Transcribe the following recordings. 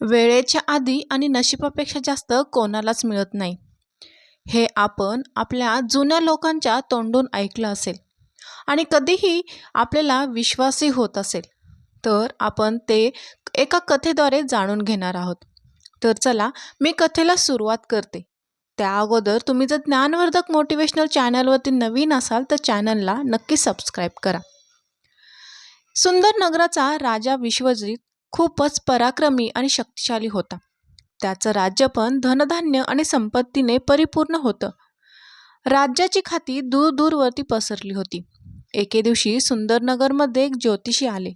वेळेच्या आधी आणि नशिबापेक्षा जास्त कोणालाच मिळत नाही. हे आपण आपल्या जुन्या लोकांच्या तोंडून ऐकलं असेल. आणि कधीही आपल्याला विश्वासही होत असेल. तर आपण ते एका कथेद्वारे जाणून घेणार आहोत. तर चला मी कथेला सुरुवात करते. त्या अगोदर तुम्ही जर ज्ञानवर्धक मोटिवेशनल चॅनलवरती नवीन असाल तर चॅनलला नक्की सबस्क्राईब करा. सुंदर नगराचा राजा विश्वजित खूपच पराक्रमी आणि शक्तिशाली होता. त्याचं राज्य पण धनधान्य आणि संपत्तीने परिपूर्ण होतं. राज्याची खाती दूरदूरवरती पसरली होती. एके दिवशी सुंदरनगरमध्ये एक ज्योतिषी आले.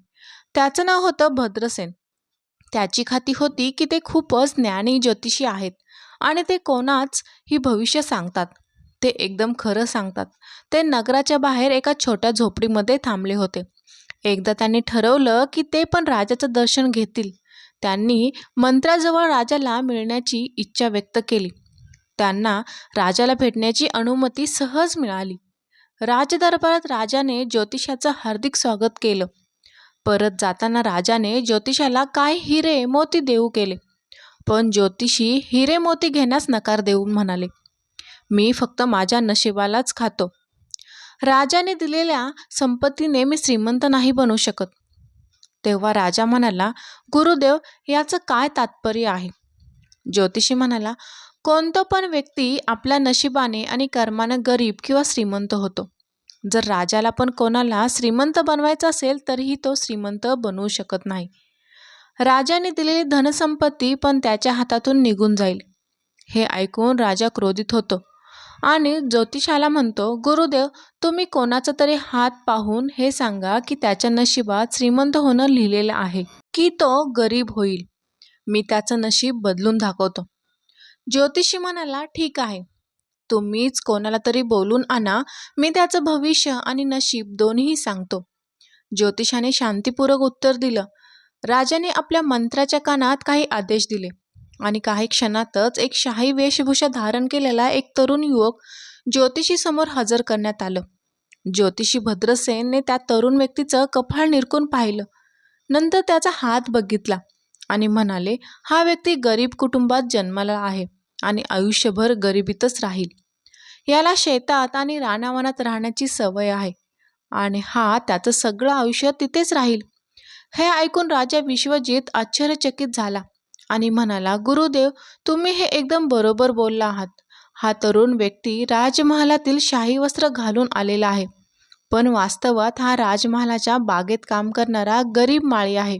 त्याचं नाव होतं भद्रसेन. त्याची खाती होती की ते खूपच ज्ञानी ज्योतिषी आहेत आणि ते कोणाच ही भविष्य सांगतात. ते एकदम खरं सांगतात. ते नगराच्या बाहेर एका छोट्या झोपडीमध्ये थांबले होते. एकदा त्यांनी ठरवलं की ते पण राजाचं दर्शन घेतील. त्यांनी मंत्र्याजवळ राजाला मिळण्याची इच्छा व्यक्त केली. त्यांना राजाला भेटण्याची अनुमती सहज मिळाली. राजदरबारात राजाने ज्योतिषाचं हार्दिक स्वागत केलं. परत जाताना राजाने ज्योतिषाला काय हिरे मोती देऊ केले? पण ज्योतिषी हिरे मोती घेण्यास नकार देऊन म्हणाले मी फक्त माझ्या नशिबालाच खातो. राजाने दिलेल्या संपत्तीने मी श्रीमंत नाही बनू शकत. तेव्हा राजा म्हणाला गुरुदेव याचं काय तात्पर्य आहे? ज्योतिषी म्हणाला कोणतं पण व्यक्ती आपल्या नशिबाने आणि कर्मानं गरीब किंवा श्रीमंत होतो. जर राजाला पण कोणाला श्रीमंत बनवायचं असेल तरीही तो श्रीमंत बनवू शकत नाही. राजाने दिलेली धनसंपत्ती पण त्याच्या हातातून निघून जाईल. हे ऐकून राजा क्रोधित होतो. आणि ज्योतिषाला म्हणतो गुरुदेव तुम्ही कोणाचा तरी हात पाहून हे सांगा की त्याच्या नशिबात श्रीमंत होणं लिहिलेलं आहे की तो गरीब होईल. मी त्याचं नशीब बदलून दाखवतो. ज्योतिषी म्हणाला ठीक आहे. तुम्हीच कोणाला तरी बोलून आणा. मी त्याचं भविष्य आणि नशीब दोन्ही सांगतो. ज्योतिषाने शांतीपूर्वक उत्तर दिलं. राजाने आपल्या मंत्राच्या कानात काही आदेश दिले. आणि काही क्षणातच एक शाही वेशभूषा धारण केलेला एक तरुण युवक ज्योतिषी समोर हजर करण्यात आलं. ज्योतिषी भद्रसेनने त्या तरुण व्यक्तीचं कपाळ निरकून पाहिलं. नंतर त्याचा हात बघितला आणि म्हणाले हा व्यक्ती गरीब कुटुंबात जन्माला आहे आणि आयुष्यभर गरिबीतच राहील. याला शेतात आणि रानावनात राहण्याची सवय आहे आणि हा त्याचं सगळं आयुष्य तिथेच राहील. हे ऐकून राजा विश्वजित आश्चर्यचकित झाला. आणि म्हणाला गुरुदेव तुम्ही हे एकदम बरोबर बोलला आहात. हा तरुण व्यक्ती राजमहालातील शाही वस्त्र घालून आलेला आहे. पण वास्तवात हा राजमहालाच्या बागेत काम करणारा गरीब माळी आहे.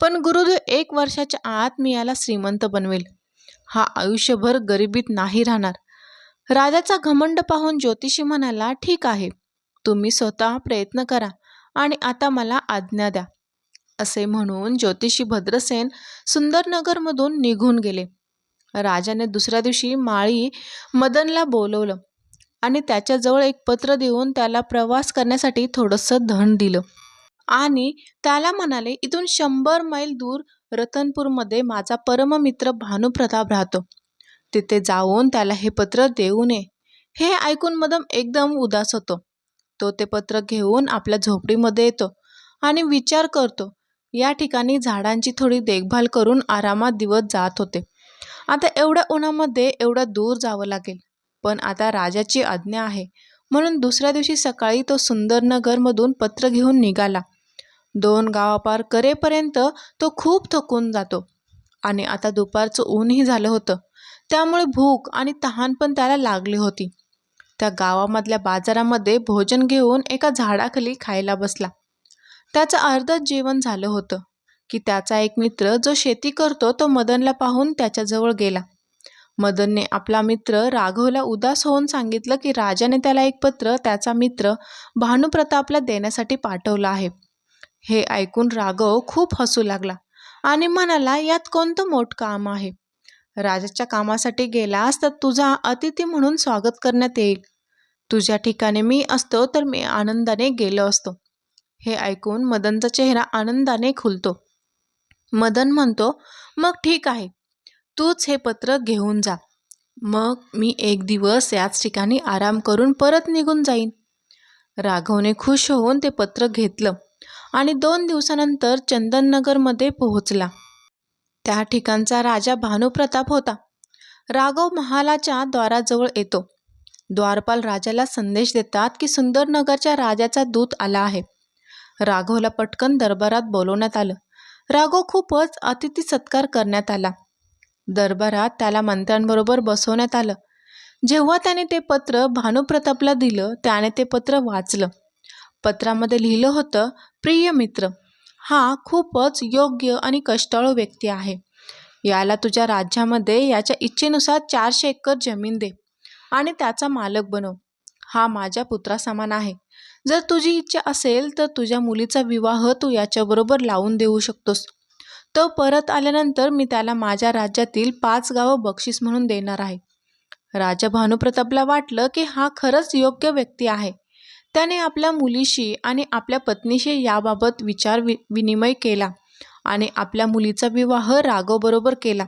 पण गुरुदेव एक वर्षाच्या आत मी याला श्रीमंत बनवेल. हा आयुष्यभर गरिबीत नाही राहणार. राजाचा घमंड पाहून ज्योतिषी म्हणाला ठीक आहे. तुम्ही स्वतः प्रयत्न करा आणि आता मला आज्ञा द्या. असे म्हणून ज्योतिषी भद्रसेन सुंदरनगरमधून निघून गेले. राजाने दुसऱ्या दिवशी माळी मदनला बोलवलं आणि त्याच्याजवळ एक पत्र देऊन त्याला प्रवास करण्यासाठी थोडंसं धन दिलं. आणि त्याला म्हणाले इथून शंभर मैल दूर रतनपूरमध्ये माझा परममित्र भानुप्रताप राहतो. तिथे जाऊन त्याला हे पत्र देऊ नये हे ऐकून मदम एकदम उदास होतो. तो ते पत्र घेऊन आपल्या झोपडीमध्ये येतो आणि विचार करतो या ठिकाणी झाडांची थोडी देखभाल करून आरामात दिवस जात होते. आता एवढ्या उन्हामध्ये एवढं दूर जावं लागेल. पण आता राजाची आज्ञा आहे. म्हणून दुसऱ्या दिवशी सकाळी तो सुंदरनगरमधून पत्र घेऊन निघाला. दोन गावापार करेपर्यंत तो खूप थकून जातो. आणि आता दुपारचं ऊनही झालं होतं. त्यामुळे भूक आणि तहान पण त्याला लागली होती. त्या गावामधल्या बाजारामध्ये भोजन घेऊन एका झाडाखाली खायला बसला. त्याचं अर्धच जेवण झालं होतं. की त्याचा एक मित्र जो शेती करतो तो मदनला पाहून त्याच्याजवळ गेला. मदनने आपला मित्र राघवला उदास होऊन सांगितलं की राजाने त्याला एक पत्र त्याचा मित्र भानुप्रतापला देण्यासाठी पाठवलं आहे. हे ऐकून राघव खूप हसू लागला आणि म्हणाला यात कोणतं मोठ काम आहे? राजाच्या कामासाठी गेलास तर तुझा अतिथी म्हणून स्वागत करण्यात येईल. तुझ्या ठिकाणी मी असतो तर मी आनंदाने गेलो असतो. हे ऐकून मदनचा चेहरा आनंदाने खुलतो. मदन म्हणतो मग ठीक आहे. तूच हे पत्र घेऊन जा. मग मी एक दिवस याच ठिकाणी आराम करून परत निघून जाईन. राघवने खुश होऊन ते पत्र घेतलं आणि दोन दिवसानंतर चंदननगरमध्ये पोहोचला. त्या ठिकाणचा राजा भानुप्रताप होता. राघव महालाच्या द्वाराजवळ येतो. द्वारपाल राजाला संदेश देतात की सुंदरनगरच्या राजाचा दूत आला आहे. राघवला पटकन दरबारात बोलवण्यात आलं. राघव खूपच अतिथी सत्कार करण्यात आला. दरबारात त्याला मंत्र्यांबरोबर बसवण्यात आलं. जेव्हा त्याने ते पत्र भानुप्रतापला दिलं त्याने ते पत्र वाचलं. पत्रामध्ये लिहिलं होतं प्रिय मित्र हा खूपच योग्य आणि कष्टाळू व्यक्ती आहे. याला तुझ्या राज्यामध्ये याच्या इच्छेनुसार चारशे एकर जमीन दे आणि त्याचा मालक बनव. हा माझ्या पुत्रासमान आहे. जर तुझी इच्छा असेल तर तुझ्या मुलीचा विवाह तू याच्याबरोबर लावून देऊ शकतोस. तो परत आल्यानंतर मी त्याला माझ्या राज्यातील पाच गावं बक्षीस म्हणून देणार आहे. राजा भानुप्रतापला वाटलं की हा खरंच योग्य व्यक्ती आहे. त्याने आपल्या मुलीशी आणि आपल्या पत्नीशी याबाबत विचार वि विनिमय केला आणि आपल्या मुलीचा विवाह राघवबरोबर केला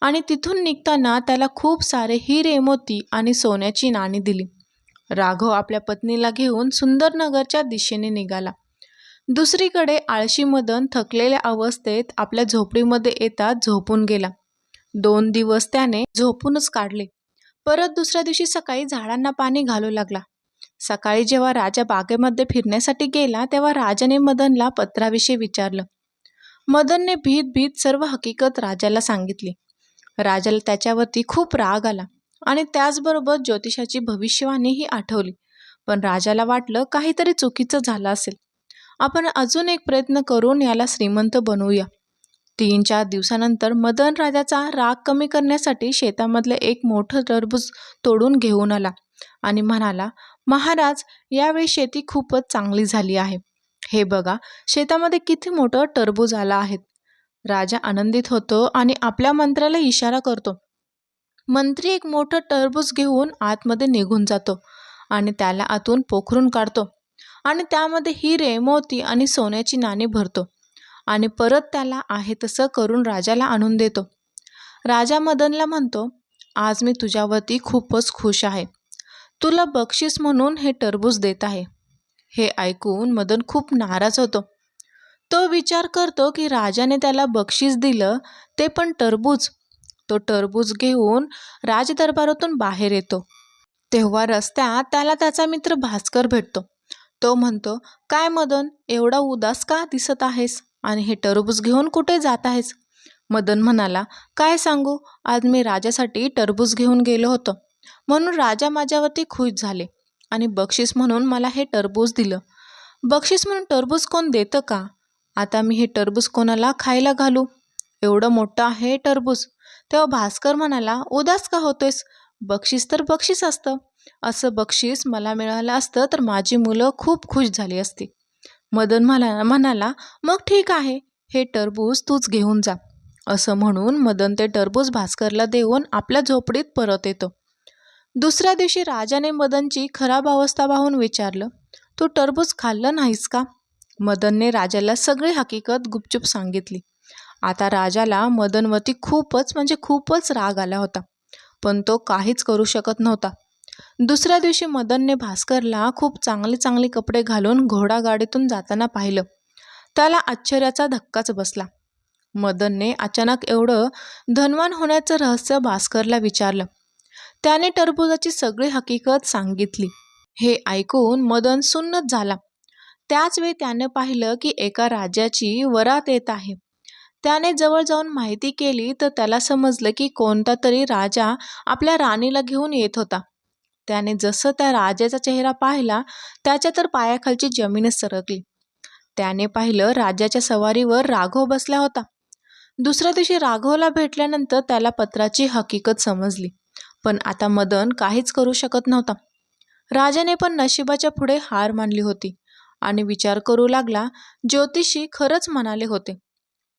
आणि तिथून निघताना त्याला खूप सारे हिरे मोती आणि सोन्याची नाणी दिली. राघव आपल्या पत्नीला घेऊन सुंदरनगरच्या दिशेने निघाला. दुसरीकडे आळशी मदन थकलेल्या अवस्थेत आपल्या झोपडीमध्ये येतात झोपून गेला. दोन दिवस त्याने झोपूनच काढले. परत दुसऱ्या दिवशी सकाळी झाडांना पाणी घालू लागला. सकाळी जेव्हा राजा बागेमध्ये फिरण्यासाठी गेला तेव्हा राजाने मदनला पत्राविषयी विचारलं. मदनने भीत भीत सर्व हकीकत राजाला सांगितली. राजाला त्याच्यावरती खूप राग आला. आणि त्याचबरोबर ज्योतिषाची भविष्यवाणीही आठवली. पण राजाला वाटलं काहीतरी चुकीचं झालं असेल. आपण अजून एक प्रयत्न करून याला श्रीमंत बनवूया. तीन चार दिवसानंतर मदन राजाचा राग कमी करण्यासाठी शेतामधले एक मोठं टरबूज तोडून घेऊन आला आणि म्हणाला महाराज यावेळी शेती खूपच चांगली झाली आहे. हे बघा शेतामध्ये किती मोठं टरबूज आलं आहे. राजा आनंदित होतो आणि आपल्या मंत्र्याला इशारा करतो मंत्री एक मोठं टरबूज घेऊन आतमध्ये निघून जातो आणि त्याला आतून पोखरून काढतो आणि त्यामध्ये हिरे मोती आणि सोन्याची नाणी भरतो आणि परत त्याला आहे तसं करून राजाला आणून देतो. राजा मदनला म्हणतो आज मी तुझ्यावरती खूपच खुश आहे. तुला बक्षीस म्हणून हे टरबूज देत आहे. हे ऐकून मदन खूप नाराज होतो. तो विचार करतो की राजाने त्याला बक्षीस दिलं ते पण टरबूज. तो टरबूज घेऊन राजदरबारातून बाहेर येतो. तेव्हा रस्त्यात त्याला त्याचा मित्र भास्कर भेटतो. तो म्हणतो काय मदन एवढा उदास का दिसत आहेस? आणि हे टरबूज घेऊन कुठे जात आहेस? मदन म्हणाला काय सांगू आज मी राजासाठी टरबूज घेऊन गेलो होतो. म्हणून राजा माझ्यावरती खुश झाले आणि बक्षीस म्हणून मला हे टरबूज दिलं. बक्षीस म्हणून टरबूज कोण देतं का? आता मी हे टरबूज कोणाला खायला घालू? एवढं मोठं आहे टरबूज. तेव्हा भास्कर म्हणाला उदास का होतोयस? बक्षीस तर बक्षीस असतं. असं बक्षीस मला मिळालं असतं तर माझी मुलं खूप खुश झाली असती. मदन मला म्हणाला मग ठीक आहे. हे टरबूज तूच घेऊन जा. असं म्हणून मदन ते टरबूज भास्करला देऊन आपल्या झोपडीत परत येतो. दुसऱ्या दिवशी राजाने मदनची खराब अवस्था पाहून विचारलं तू टरबूज खाल्लं नाहीस का? मदनने राजाला सगळी हकीकत गुपचूप सांगितली. आता राजाला मदनवती खूपच म्हणजे खूपच राग आला होता. पण तो काहीच करू शकत नव्हता. दुसऱ्या दिवशी मदनने भास्करला खूप चांगले चांगले कपडे घालून घोडागाडीतून जाताना पाहिलं. त्याला आश्चर्याचा धक्काच बसला. मदनने अचानक एवढं धनवान होण्याचं रहस्य भास्करला विचारलं. त्याने टरबुजाची सगळी हकीकत सांगितली. हे ऐकून मदन सुन्नत झाला. त्याच वेळी त्याने पाहिलं की एका राजाची वरात येत आहे. त्याने जवळ जाऊन माहिती केली तर त्याला समजलं की कोणता तरी राजा आपल्या राणीला घेऊन येत होता. त्याने जसं त्या राजाचा चेहरा पाहिला त्याच्या तर पायाखालची जमीनच सरकली. त्याने पाहिलं राजाच्या सवारीवर राघव बसला होता. दुसऱ्या दिवशी राघवला भेटल्यानंतर त्याला पत्राची हकीकत समजली पण आता मदन काहीच करू शकत नव्हता. राजाने पण नशिबाच्या पुढे हार मानली होती आणि विचार करू लागला ज्योतिषी खरंच म्हणाले होते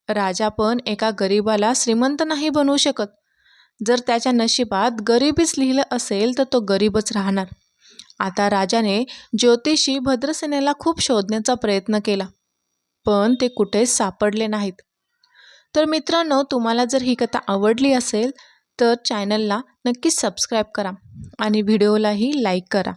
राजा पण एका गरीबाला श्रीमंत नाही बनवू शकत. जर त्याच्या नशिबात गरिबीच लिहिलं असेल तर तो गरीबच राहणार. आता राजाने ज्योतिषी भद्रसेनेला खूप शोधण्याचा प्रयत्न केला पण ते कुठेच सापडले नाहीत. तर मित्रांनो तुम्हाला जर ही कथा आवडली असेल तर चॅनलला नक्कीच सबस्क्राईब करा आणि व्हिडिओलाही लाईक करा.